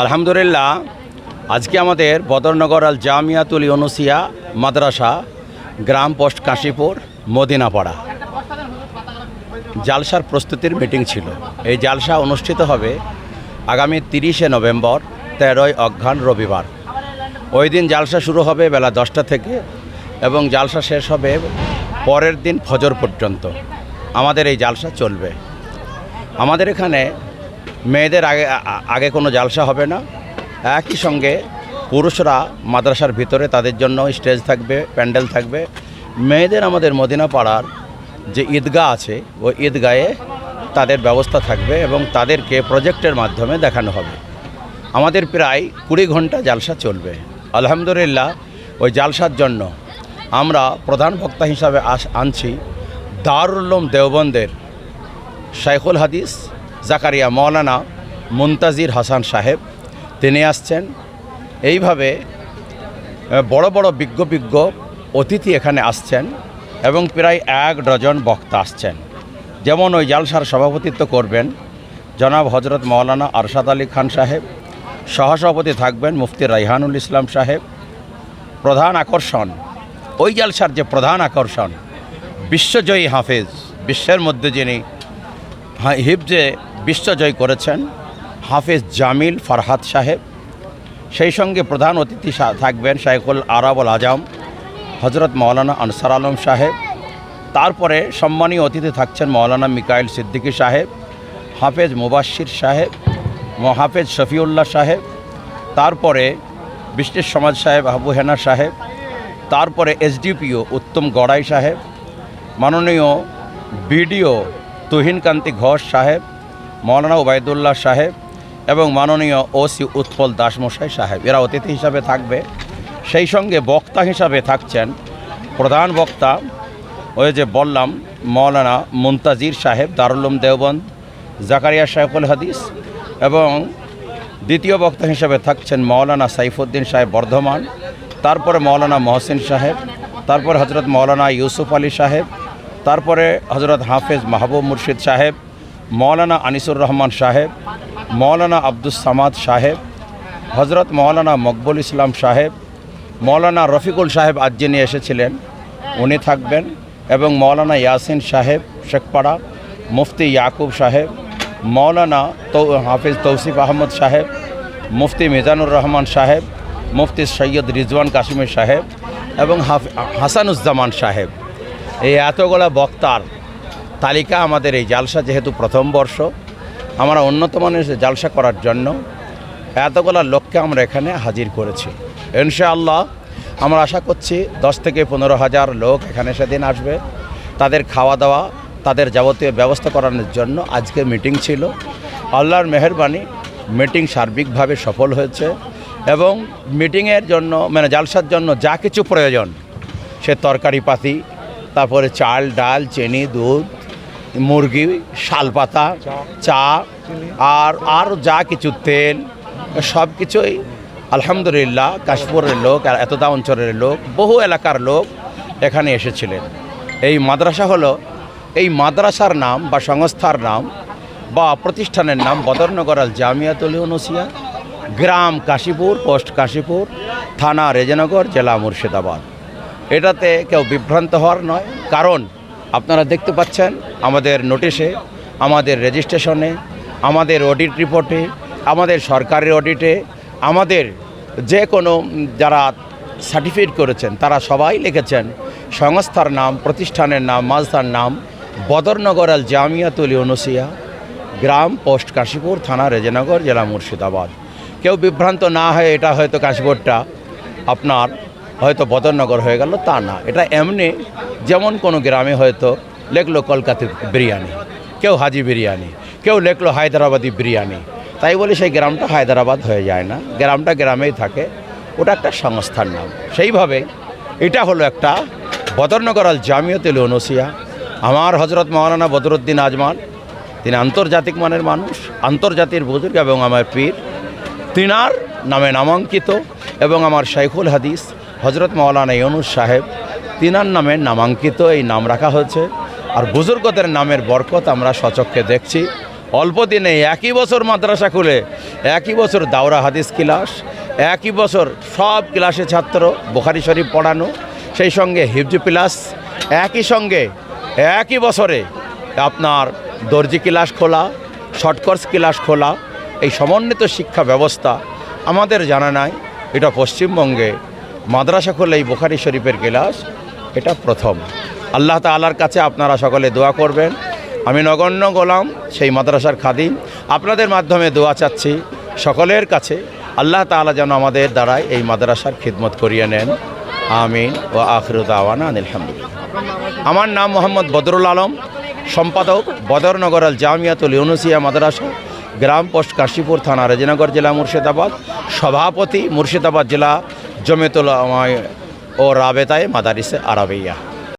আলহামদুলিল্লাহ, আজকে আমাদের বদরনগর আল জামিয়াতুল ইউনুসিয়া মাদ্রাসা, গ্রাম পোস্ট কাশীপুর, মদিনাপাড়া। জালসার প্রস্তুতির মিটিং ছিল। এই জালসা অনুষ্ঠিত হবে আগামী তিরিশে নভেম্বর, তেরোই অঘ্রাণ রবিবার। ওই দিন জালসা শুরু হবে বেলা দশটা থেকে এবং জালসা শেষ হবে পরের দিন ফজর পর্যন্ত। আমাদের এই জালসা চলবে। আমাদের এখানে মেয়েদের আগে আগে কোনো জালসা হবে না। একই সঙ্গে পুরুষরা মাদ্রাসার ভিতরে তাদের জন্য স্টেজ থাকবে, প্যান্ডেল থাকবে। মেয়েদের আমাদের মদিনা পাড়ার যে ঈদগাহ আছে, ওই ঈদগাহে তাদের ব্যবস্থা থাকবে এবং তাদেরকে প্রজেক্টের মাধ্যমে দেখানো হবে। আমাদের প্রায় কুড়ি ঘণ্টা জালসা চলবে। আলহামদুলিল্লাহ, ওই জালসার জন্য আমরা প্রধান বক্তা হিসাবে আস, আনছি দারুল্লম দেওবন্দের শাইখুল হাদিস জাকারিয়া মৌলানা মুনতাজির হাসান সাহেব, তিনি আসছেন। এইভাবে বড় বড় বিজ্ঞ বিজ্ঞ অতিথি এখানে আসছেন এবং প্রায় এক ডজন বক্তা আসছেন। যেমন ওই জালসার সভাপতিত্ব করবেন জনাব হজরত মৌলানা আরশাদ আলী খান সাহেব, সহসভাপতি থাকবেন মুফতি রাইহানুল ইসলাম সাহেব। প্রধান আকর্ষণ, ওই জালসার যে প্রধান আকর্ষণ, বিশ্বজয়ী হাফেজ, বিশ্বের মধ্যে যিনি হিফজে বিশ্বজয় করেছেন হাফেজ জামিল ফারহাদ সাহেব। সেই সঙ্গে প্রধান অতিথি থাকবেন শাইখুল আরাবুল আজম হজরত মৌলানা আনসার আলম সাহেব। তারপরে সম্মানীয় অতিথি থাকছেন মৌলানা মিকাইল সিদ্দিকী সাহেব, হাফেজ মুবাশির সাহেব ম- হাফেজ শফিউল্লাহ সাহেব। তারপরে বিষ্ণের সমাজ সাহেব, আবু হেনা সাহেব। তারপরে এসডিপিও উত্তম গড়াই সাহেব। মাননীয় বিডিও তুহিনকান্তি ঘোষ সাহেব। মৌলানা ওবায়দুল্লাহ সাহেব এবং মাননীয় ওসি উৎপল দাসমশাই সাহেব, এরা অতিথি হিসাবে থাকবে। সেই সঙ্গে বক্তা হিসাবে থাকছেন প্রধান বক্তা ওই যে বললাম, মৌলানা মুনতাজির সাহেব দারুলুম দেওবন্দ, জাকারিয়া সাহেবুল হাদিস এবং দ্বিতীয় বক্তা হিসাবে থাকছেন মৌলানা সাইফুদ্দিন সাহেব বর্ধমান, তারপরে মৌলানা মহসিন সাহেব, তারপর হজরত মৌলানা ইউসুফ আলী সাহেব, তারপরে হজরত হাফেজ মাহবুব মুর্শিদ সাহেব মৌলানা আনিসুর রহমান সাহেব, মৌলানা আব্দুস সামাদ সাহেব হজরত মৌলানা মকবুল ইসলাম সাহেব, মৌলানা রফিকুল সাহেব আজ যিনি এসেছিলেন, উনি থাকবেন এবং মৌলানা ইয়াসিন সাহেব শেখপাড়া, মুফতি ইয়াকুব সাহেব, মৌলানা তৌ, হাফিজ তৌসিফ আহমদ সাহেব, মুফতি মিজানুর রহমান সাহেব, মুফতি সৈয়দ রিজওয়ান কাশ্মীর সাহেব এবং হাসানুজ্জামান সাহেব। এই এতগুলো বক্তার তালিকা আমাদের এই জালসা যেহেতু প্রথম বর্ষ, আমরা উন্নত মানের জালসা করার জন্য এতগুলো লোককে আমরা এখানে হাজির করেছি। ইনশাআল্লাহ আমরা আশা করছি দশ থেকে পনেরো হাজার লোক এখানে সেদিন আসবে। তাদের খাওয়া দাওয়া, তাদের যাবতীয় ব্যবস্থা করানোর জন্য আজকে মিটিং ছিল। আল্লাহর মেহরবানি, মিটিং সার্বিকভাবে সফল হয়েছে এবং মিটিংয়ের জন্য মানে জালসার জন্য যা কিছু প্রয়োজন, সে তরকারি পাতি তারপরে চাল, ডাল, চিনি, দুধ মুরগি, শালপাতা, চা, আর আর যা কিছু, তেল, সব কিছুই আলহামদুলিল্লাহ কাশপুরের লোক আর এতদা অঞ্চলের লোক, বহু এলাকার লোক এখানে এসেছিলেন। এই মাদ্রাসা হলো, এই মাদ্রাসার নাম বা সংস্থার নাম বা প্রতিষ্ঠানের নাম বদরনগর আল জামিয়াতুল ইউনুসিয়া, গ্রাম কাশীপুর, পোস্ট কাশীপুর, থানা রেজনগর, জেলা মুর্শিদাবাদ। এটাতে কেউ বিভ্রান্ত হওয়ার নয়, কারণ আপনারা দেখতে পাচ্ছেন আমাদের নোটিশে, আমাদের রেজিস্ট্রেশনে, আমাদের অডিট রিপোর্টে, আমাদের সরকারের অডিটে, আমাদের যে কোনো যারা সার্টিফিকেট করেছেন, তারা সবাই লিখেছেন, সংস্থার নাম, প্রতিষ্ঠানের নাম মাঝদার নাম, বদরনগর আল জামিয়াতুল ইউনুসিয়া গ্রাম পোস্ট কাশীপুর থানা রেজনগর, জেলা মুর্শিদাবাদ। কেউ বিভ্রান্ত না হয় এটা হয়তো কাশীপুরটা আপনার হয়তো বদরনগর হয়ে গেল, তা না। এটা এমনি যেমন কোনো গ্রামে হয়তো লেখলো কলকাতার বিরিয়ানি, কেউ হাজি বিরিয়ানি, কেউ লেখলো হায়দ্রাবাদি বিরিয়ানি। তাই বলে সেই গ্রামটা হায়দ্রাবাদ হয়ে যায় না। গ্রামটা গ্রামেই থাকে। ওটা একটা সংস্থার নাম। সেইভাবে এটা হলো একটা বদরনগর আল জামিয়তুল অনুসিয়া আমার হজরত মৌলানা বদরুদ্দিন আজমান, তিনি আন্তর্জাতিক মানের মানুষ আন্তর্জাতিক বুজুর্গ এবং আমার পীর। তিনার নামে নামাঙ্কিত এবং আমার শাইখুল হাদিস হজরত মৌলানা ইউনুস সাহেব, তিনার নামে নামাঙ্কিত এই নাম রাখা হয়েছে। আর বুজুর্গদের নামের বরকত আমরা সচক্ষে দেখছি। অল্প দিনে একই বছর মাদ্রাসা খুলে, একই বছর দাওরা হাদিস ক্লাস, একই বছর সব ক্লাসে ছাত্র, বোখারি শরীফ পড়ানো, সেই সঙ্গে হিফজু প্লাস, একই সঙ্গে একই বছরে আপনার দর্জি ক্লাস খোলা শর্টকোর্স ক্লাস খোলা, এই সমন্বিত শিক্ষা ব্যবস্থা আমাদের জানা নাই। এটা পশ্চিমবঙ্গে মাদ্রাসা খোলা এই বোখারি শরীফের ক্লাস, এটা প্রথম। আল্লাহ তালার কাছে আপনারা সকলে দোয়া করবেন। আমি নগণ্য গোলাম, সেই মাদ্রাসার খাদিম। আপনাদের মাধ্যমে দোয়া চাচ্ছি সকলের কাছে। আল্লাহ তাআলা যেন আমাদের দ্বারাই এই মাদ্রাসার খিদমত করিয়ে নেন। আমিন। ও আখরুদ আওয়ানা আলহামদুলিল্লাহ আমার নাম মোহাম্মদ বদরুল আলম, সম্পাদক বদরনগর আল জামিয়াতুল ইউনুসিয়া মাদ্রাসা, গ্রাম পোস্ট কাশীপুর থানা, রাজনগর জেলা মুর্শিদাবাদ, সভাপতি মুর্শিদাবাদ জেলা জমেতুল ও রাবেতায় মাদারিসে আরাবিয়া।